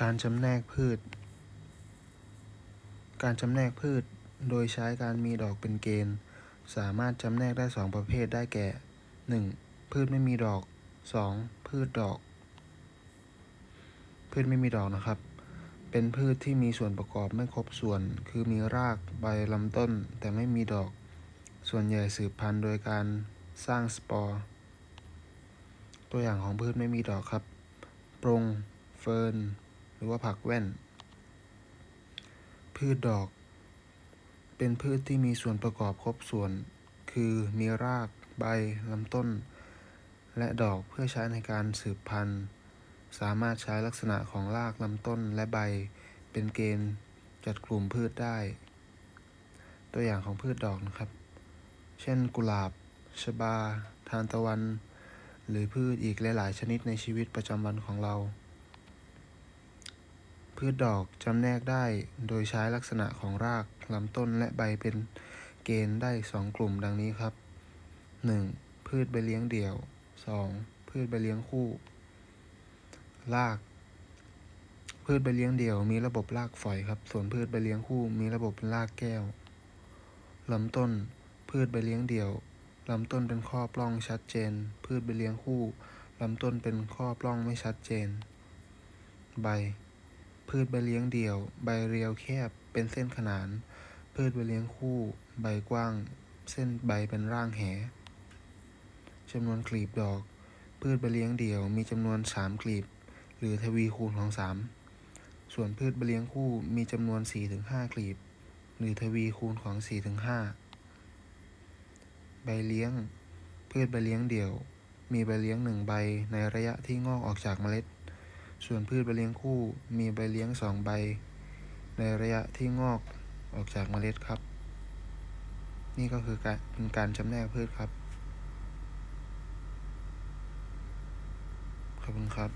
การจำแนกพืช การจำแนกพืช โดยใช้การมีดอกเป็นเกณฑ์ สามารถจำแนกได้สองประเภทได้แก่ 1. พืชไม่มีดอก 2. พืชดอก พืชไม่มีดอกนะครับ เป็นพืชที่มีส่วนประกอบไม่ครบส่วน คือมีรากใบลำต้น แต่ไม่มีดอก ส่วนใหญ่สืบพันธุ์โดยการสร้างสปอร์ ตัวอย่างของพืชไม่มีดอกครับ ปรง เฟิร์น หรือว่าผักแว่น พืชดอก เป็นพืชที่มีส่วนประกอบครบส่วน คือมีราก ใบลำต้น และดอกเพื่อใช้ในการสืบพันธุ์ สามารถใช้ลักษณะของรากลำต้นและใบ เป็นเกณฑ์จัดกลุ่มพืชได้ ตัวอย่างของพืชดอกนะครับ เช่น กุหลาบ ชบา ทานตะวัน หรือพืชอีกหลาย ๆ ชนิดในชีวิตประจำวันของเรา พืชดอกจำแนกได้โดยใช้ลักษณะของรากลำต้นและใบเป็นเกณฑ์ได้สองกลุ่มดังนี้ครับ 1. พืชใบเลี้ยงเดี่ยว 2. พืชใบเลี้ยงคู่ ราก พืชใบเลี้ยงเดี่ยว มีระบบรากฝอยครับ ส่วนพืชใบเลี้ยงคู่มีระบบเป็นรากแก้วลำต้น พืชใบเลี้ยงเดี่ยวลำต้นเป็นข้อปล้องชัดเจน พืชใบเลี้ยงคู่ลำต้นเป็นข้อปล้องไม่ชัดเจน ใบ พืชใบเลี้ยงเดี่ยว ใบเรียวแคบ เป็นเส้นขนาน พืชใบเลี้ยงคู่ ใบกว้าง เส้นใบเป็นร่างแหจำนวนกลีบดอก พืชใบเลี้ยงเดี่ยวมีจำนวนสามกลีบ หรือทวีคูณของสามส่วนพืชใบเลี้ยงคู่มีจำนวน4-5ถึงกลีบ หรือทวีคูณของ4-5ถึงใบเลี้ยง พืชใบเลี้ยงเดี่ยว มีใบเลี้ยงหนึ่งใบในระยะที่งอกออกจากเมล็ด ส่วนพืชใบเลี้ยงคู่มีใบเลี้ยงสองใบ ในระยะที่งอกออกจากเมล็ดครับ นี่ก็คือการเป็นการจำแนกพืชครับ ขอบคุณครับ